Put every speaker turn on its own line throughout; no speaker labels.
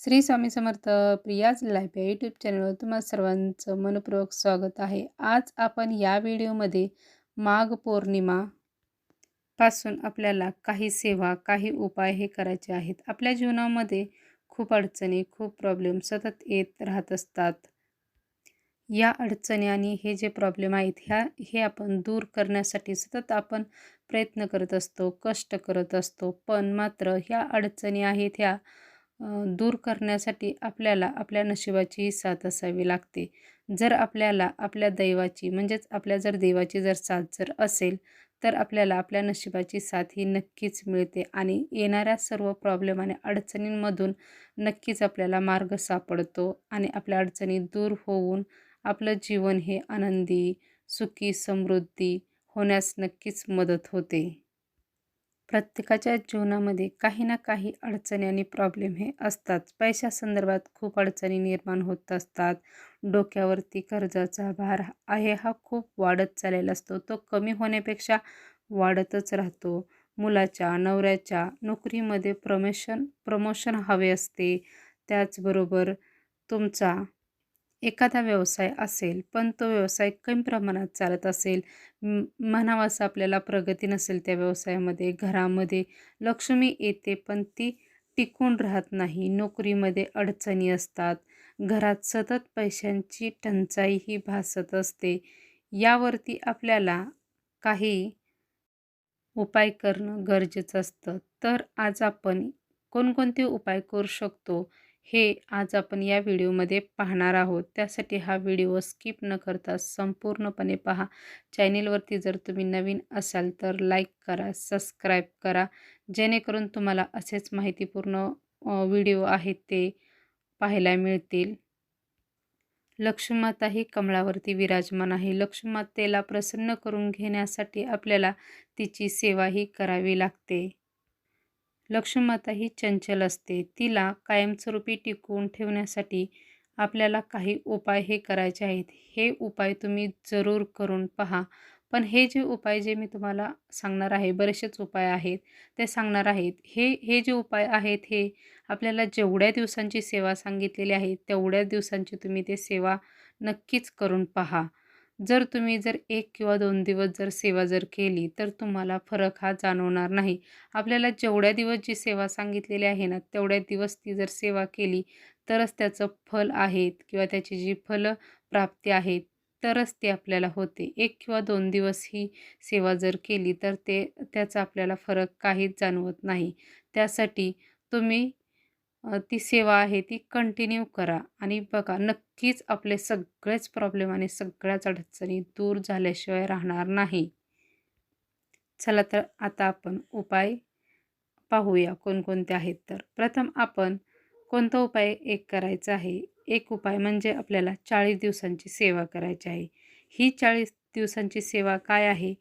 Shri Swami Samarth Priya's life या YouTube चॅनलवर तुम्हाला सर्वांचं मनपूर्वक स्वागत आहे. आज आपण या व्हिडिओमध्ये माघ पौर्णिमा पासून आपल्याला काही सेवा काही उपाय हे करायचे आहेत. आपल्या जीवनामध्ये खूप अडचणी खूप प्रॉब्लेम सतत येत राहत असतात. या अडचणी आणि हे जे प्रॉब्लेम आहेत ह्या हे आपण दूर करण्यासाठी सतत आपण प्रयत्न करत असतो कष्ट करत असतो. पण मात्र ह्या अडचणी आहेत ह्या दूर करण्यासाठी आपल्याला आपल्या नशिबाचीही साथ असावी लागते. जर आपल्याला आपल्या दैवाची म्हणजेच आपल्या जर देवाची जर साथ जर असेल तर आपल्याला आपल्या नशिबाची साथ ही नक्कीच मिळते आणि येणाऱ्या सर्व प्रॉब्लेम आणि अडचणींमधून नक्कीच आपल्याला मार्ग सापडतो आणि आपल्या अडचणी दूर होऊन आपलं जीवन हे आनंदी सुखी समृद्धी होण्यास नक्कीच मदत होते. प्रत्येकाच्या जीवनामध्ये काही ना काही अडचणी आणि प्रॉब्लेम हे असतात. पैशासंदर्भात खूप अडचणी निर्माण होत असतात. डोक्यावरती कर्जाचा भार आहे हा खूप वाढत चाललेला असतो. तो कमी होण्यापेक्षा वाढतच राहतो. मुलाच्या नवऱ्याच्या नोकरीमध्ये प्रमोशन प्रमोशन हवे असते. त्याचबरोबर तुमचा एखादा व्यवसाय असेल पण तो व्यवसाय कमी प्रमाणात चालत असेल म्हणावं असं आपल्याला प्रगती नसेल त्या व्यवसायामध्ये घरामध्ये लक्ष्मी येते पण ती टिकून राहत नाही. नोकरीमध्ये अडचणी असतात घरात सतत पैशांची टंचाई ही भासत असते. यावरती आपल्याला काही उपाय करणं गरजेचं असतं. तर आज आपण कोणकोणते उपाय करू शकतो? हे आज आपण या व्हिडिओमध्ये पाहणार आहोत. त्यासाठी हा व्हिडिओ स्किप न करता संपूर्णपणे पहा. चॅनेलवरती जर तुम्ही नवीन असाल तर लाईक करा सबस्क्राईब करा. जेणेकरून तुम्हाला असेच माहितीपूर्ण व्हिडिओ आहेत ते पाहायला मिळतील. लक्ष्मीमाता ही कमळावरती विराजमान आहे. लक्ष्मीमातेला प्रसन्न करून घेण्यासाठी आपल्याला तिची सेवाही करावी लागते. लक्ष्मीमाता ही चंचल असते. तिला कायमस्वरूपी टिकवून ठेवण्यासाठी आपल्याला काही उपाय हे करायचे आहेत. हे उपाय तुम्ही जरूर करून पहा. पण हे जे उपाय जे मी तुम्हाला सांगणार आहे बरेचसेच उपाय आहेत ते सांगणार आहेत. हे हे जे उपाय आहेत हे आपल्याला जेवढ्या दिवसांची सेवा सांगितलेली आहे तेवढ्या दिवसांची तुम्ही ते सेवा नक्कीच करून पहा. जर तुम्ही जर एक किंवा दोन दिवस जर सेवा जर केली तर तुम्हाला फरक हा जाणवणार नाही. आपल्याला जेवढ्या दिवस जी सेवा सांगितलेली आहे ना तेवढ्या दिवस ती जर सेवा केली तरच त्याचं फल आहेत किंवा त्याची जी फल प्राप्ती आहेत तरच ते आपल्याला होते. एक किंवा दोन दिवस ही सेवा जर केली तर ते त्याचा आपल्याला फरक काहीच जाणवत नाही. त्यासाठी तुम्ही ती सेवा आहे ती कंटिन्यू करा. आणि बघा नक्कीच आपले सगळेच प्रॉब्लेम आणि सगळ्याच अडचणी दूर झाल्याशिवाय राहणार नाही. चला तर आता आपण उपाय पाहूया कोणकोणते आहेत तर. प्रथम आपण कोणता उपाय एक करायचा आहे? एक उपाय म्हणजे आपल्याला चाळीस दिवसांची सेवा करायची आहे. ही चाळीस दिवसांची सेवा काय आहे?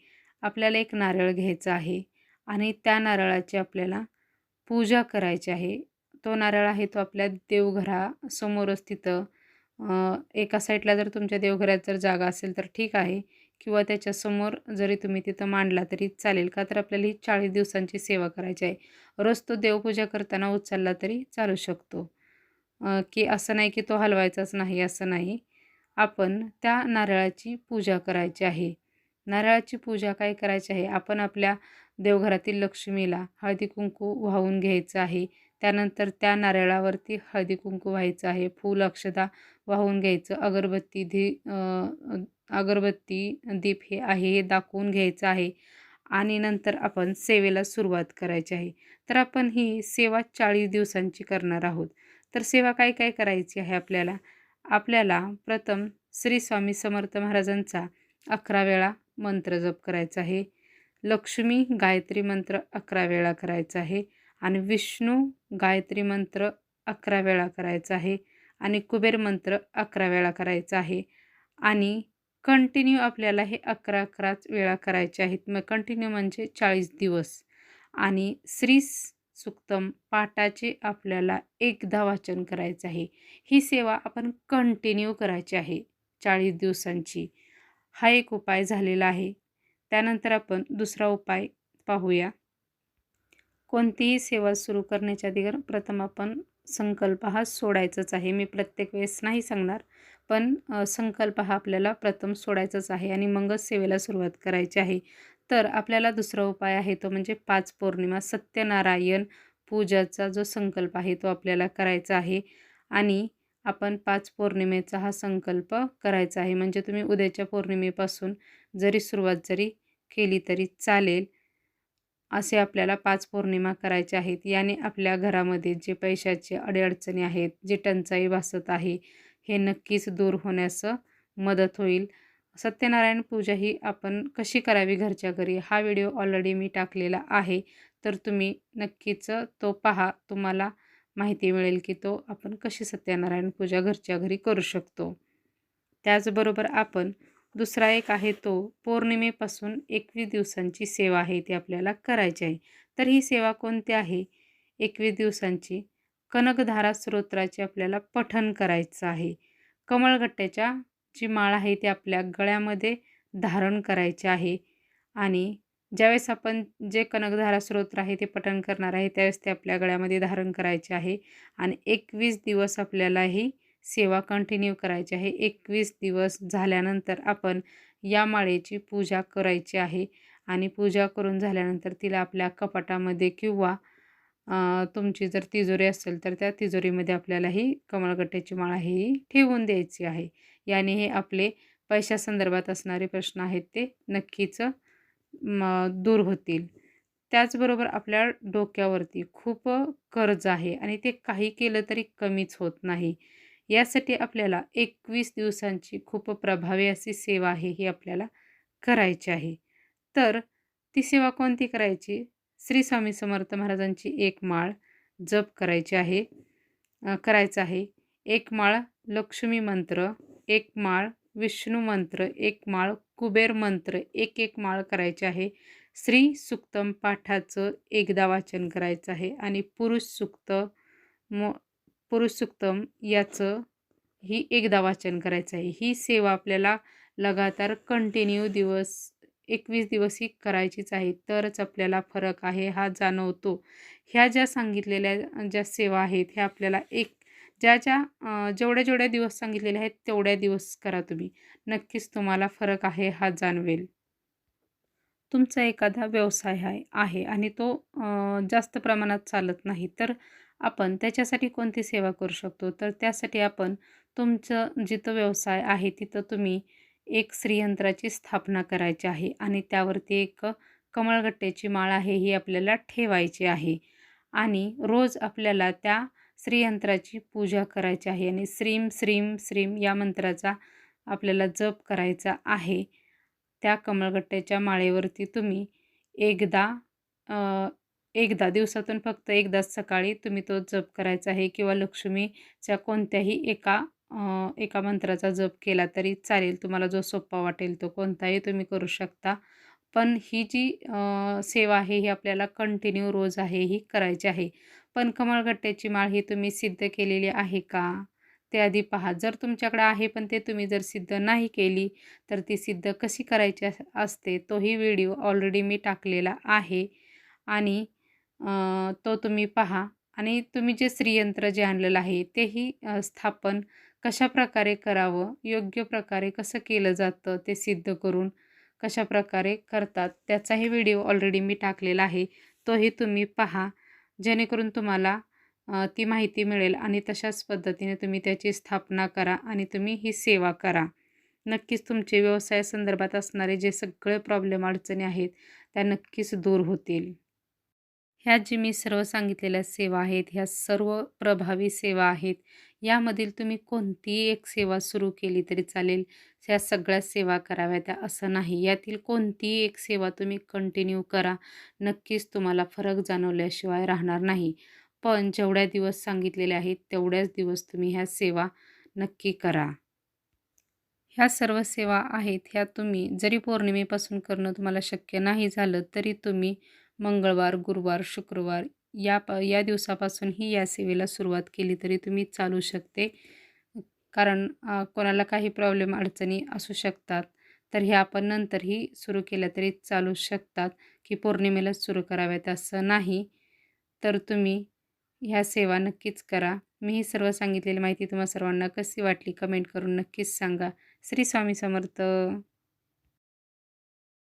आपल्याला एक नारळ घ्यायचा आहे आणि त्या नारळाची आपल्याला पूजा करायची आहे. तो नारळ आहे तो आपल्या देवघरासमोरच तिथं. एका साईडला जर तुमच्या देवघरात जर जागा असेल तर ठीक आहे. किंवा त्याच्यासमोर जरी तुम्ही तिथं मांडला तरी चालेल का? तर आपल्याला ही चाळीस दिवसांची सेवा करायची आहे. रोज तो देवपूजा करताना उचलला तरी चालू शकतो. की असं नाही की तो हलवायचाच नाही असं नाही. आपण त्या नारळाची पूजा करायची आहे. नारळाची पूजा काय करायची आहे? आपण आपल्या देवघरातील लक्ष्मीला हळदी कुंकू वाहून घ्यायचं आहे. त्यानंतर त्या नारळावरती हळदी कुंकू व्हायचं आहे. फूल अक्षदा वाहून घ्यायचं. अगरबत्ती धी अगरबत्ती दीप हे आहे हे दाखवून घ्यायचं आहे. आणि नंतर आपण सेवेला सुरुवात करायची आहे. तर आपण ही सेवा चाळीस दिवसांची करणार आहोत. तर सेवा काय काय करायची आहे आपल्याला? आपल्याला प्रथम श्री स्वामी समर्थ महाराजांचा अकरा वेळा मंत्र जप करायचा आहे. लक्ष्मी गायत्री मंत्र अकरा वेळा करायचा आहे. आणि विष्णू गायत्री मंत्र अकरा वेळा करायचा आहे आणि कुबेर मंत्र अकरा वेळा करायचा आहे. आणि कंटिन्यू आपल्याला हे अकरा अकराच वेळा करायचे आहेत. मग कंटिन्यू म्हणजे चाळीस दिवस. आणि श्री सुक्तम पाठाचे आपल्याला एकदा वाचन करायचं आहे. ही सेवा आपण कंटिन्यू करायची आहे चाळीस दिवसांची. हा एक उपाय झालेला आहे. त्यानंतर आपण दुसरा उपाय पाहूया. कोणतीही सेवा सुरू करण्याच्या अधिकार प्रथम आपण संकल्प हा सोडायचाच आहे. मी प्रत्येक वेळेस नाही सांगणार पण संकल्प हा आपल्याला प्रथम सोडायचाच आहे आणि मगच सेवेला सुरुवात करायची आहे. तर आपल्याला दुसरा उपाय आहे तो म्हणजे पाच पौर्णिमा सत्यनारायण पूजाचा जो संकल्प आहे तो आपल्याला करायचा आहे. आणि आपण पाच पौर्णिमेचा हा संकल्प करायचा आहे. म्हणजे तुम्ही उद्याच्या पौर्णिमेपासून जरी सुरुवात जरी केली तरी चालेल. असे आपल्याला पाच पौर्णिमा करायच्या आहेत. याने आपल्या घरामध्ये जे पैशाचे अडीअडचणी आहेत जे टंचाई भासत आहे हे नक्कीच दूर होण्यास मदत होईल. सत्यनारायण पूजा ही आपण कशी करावी घरच्या घरी? हा व्हिडिओ ऑलरेडी मी टाकलेला आहे. तर तुम्ही नक्कीच तो पहा. तुम्हाला माहिती मिळेल की तो आपण कशी सत्यनारायण पूजा घरच्या घरी करू शकतो. त्याचबरोबर आपण दुसरा एक आहे तो पौर्णिमेपासून एकवीस दिवसांची सेवा आहे ती आपल्याला करायची आहे. तर ही सेवा कोणती आहे? एकवीस दिवसांची कनकधारा स्तोत्राचे आपल्याला पठण करायचं आहे. कमळगट्ट्याच्या जी माळ आहे ती आपल्या गळ्यामध्ये धारण करायची आहे आणि ज्यावेळेस आपण जे कनकधारा स्रोत्र आहे ते पठण करणार आहे त्यावेळेस ते आपल्या गळ्यामध्ये धारण करायचे आहे आणि एकवीस दिवस आपल्याला ही सेवा कंटिन्यू करायची आहे. एकवीस दिवस झाल्यानंतर आपण या माळेची पूजा करायची आहे आणि पूजा करून झाल्यानंतर तिला आपल्या कपाटामध्ये किंवा तुमची जर तिजोरी असेल तर त्या तिजोरीमध्ये आपल्याला ही कमळगट्ट्याची माळ ही ठेवून द्यायची आहे. याने हे आपले पैशासंदर्भात असणारे प्रश्न आहेत ते नक्कीच दूर होतील. त्याचबरोबर आपल्या डोक्यावरती खूप कर्ज आहे आणि ते काही केलं तरी कमीच होत नाही. यासाठी आपल्याला एकवीस दिवसांची खूप प्रभावी अशी सेवा आहे ही आपल्याला करायची आहे. तर ती सेवा कोणती करायची? श्री स्वामी समर्थ महाराजांची एक माळ जप करायची आहे. करायचं आहे. एक माळ लक्ष्मी मंत्र एक माळ विष्णू मंत्र एक माळ कुबेर मंत्र एक एक माळ करायची आहे. श्री सुक्तम पाठाचं एकदा वाचन करायचं आहे आणि पुरुष सुक्त मो पुरुष याचं ही एकदा वाचन करायचं आहे. ही सेवा आपल्याला लगातार कंटिन्यू दिवस एकवीस दिवस ही करायचीच आहे. तरच आपल्याला फरक आहे हा जाणवतो. ह्या ज्या सांगितलेल्या ज्या सेवा आहेत ह्या आपल्याला एक ज्या ज्या जेवढ्या जेवढ्या दिवस सांगितलेले आहेत तेवढ्या दिवस करा तुम्ही. नक्कीच तुम्हाला फरक आहे हा जाणवेल. तुमचा एखादा व्यवसाय आहे आहे आणि तो जास्त प्रमाणात चालत नाही. तर आपण त्याच्यासाठी कोणती सेवा करू शकतो? तर त्यासाठी आपण तुमचं जिथं व्यवसाय आहे तिथं तुम्ही एक श्रीयंत्राची स्थापना करायची आहे आणि त्यावरती एक कमळगट्ट्याची माळ आहे ही आपल्याला ठेवायची आहे. आणि रोज आपल्याला त्या श्रीयंत्राची पूजा करायची आहे आणि श्रीम श्रीम श्रीम या मंत्राचा आपल्याला जप करायचा आहे. त्या कमळगट्ट्याच्या माळेवरती तुम्ही एकदा एकदा दिवसातून फक्त एकदाच सकाळी तुम्ही तो जप करायचा आहे किंवा लक्ष्मीच्या कोणत्याही एका एका मंत्राचा जप केला तरी चालेल. तुम्हाला जो सोपा वाटेल तो कोणताही तुम्ही करू शकता. पण ही जी सेवा आहे ही आपल्याला कंटिन्यू रोज आहे ही करायची आहे. पण कमळगट्ट्याची माळ ही तुम्ही सिद्ध केलेली आहे का? ते आधी पहा. जर तुमच्याकडे आहे पण ते तुम्ही जर सिद्ध नाही केली तर ती सिद्ध कशी करायची असते? तोही व्हिडिओ ऑलरेडी मी टाकलेला आहे. आणि तो तुम्ही पहा आणि तुम्ही जे श्रीयंत्र जे आणलेलं आहे तेही स्थापन कशा प्रकारे करावं? योग्य प्रकारे कसं केलं जातं? ते सिद्ध करून कशा प्रकारे करतात? त्याचाही व्हिडिओ ऑलरेडी मी टाकलेला आहे. तोही तुम्ही पहा. जेणेकरून तुम्हाला ती माहिती मिळेल आणि तशाच पद्धतीने तुम्ही त्याची स्थापना करा आणि तुम्ही ही सेवा करा. नक्कीच तुमचे व्यवसायासंदर्भात असणारे जे सगळे प्रॉब्लेम अडचणी आहेत त्या नक्कीच दूर होतील. ह्या जी मी सर्व सांगितलेल्या सेवा आहेत ह्या सर्व प्रभावी सेवा आहेत यामधील तुम्ही कोणतीही एक सेवा सुरू केली तरी चालेल? ह्या सगळ्या सेवा कराव्या त्या असं नाही. यातील कोणतीही एक सेवा तुम्ही कंटिन्यू करा नक्कीच तुम्हाला फरक जाणवल्याशिवाय राहणार नाही. पण जेवढ्या दिवस सांगितलेले आहेत तेवढ्याच दिवस तुम्ही ह्या सेवा नक्की करा. ह्या सर्व सेवा आहेत ह्या तुम्ही जरी पौर्णिमेपासून करणं तुम्हाला शक्य नाही झालं तरी तुम्ही मंगळवार गुरुवार शुक्रवार या प या दिवसापासूनही या सेवेला सुरुवात केली तरी तुम्ही चालू शकते. कारण कोणाला काही प्रॉब्लेम अडचणी असू शकतात तर हे आपण नंतरही सुरू केल्या तरी चालू शकतात की पौर्णिमेलाच सुरू कराव्यात असं नाही. तर तुम्ही ह्या सेवा नक्कीच करा. मी ही सर्व सांगितलेली माहिती तुम्हा सर्वांना कशी वाटली कमेंट करून नक्कीच सांगा. श्री स्वामी समर्थ.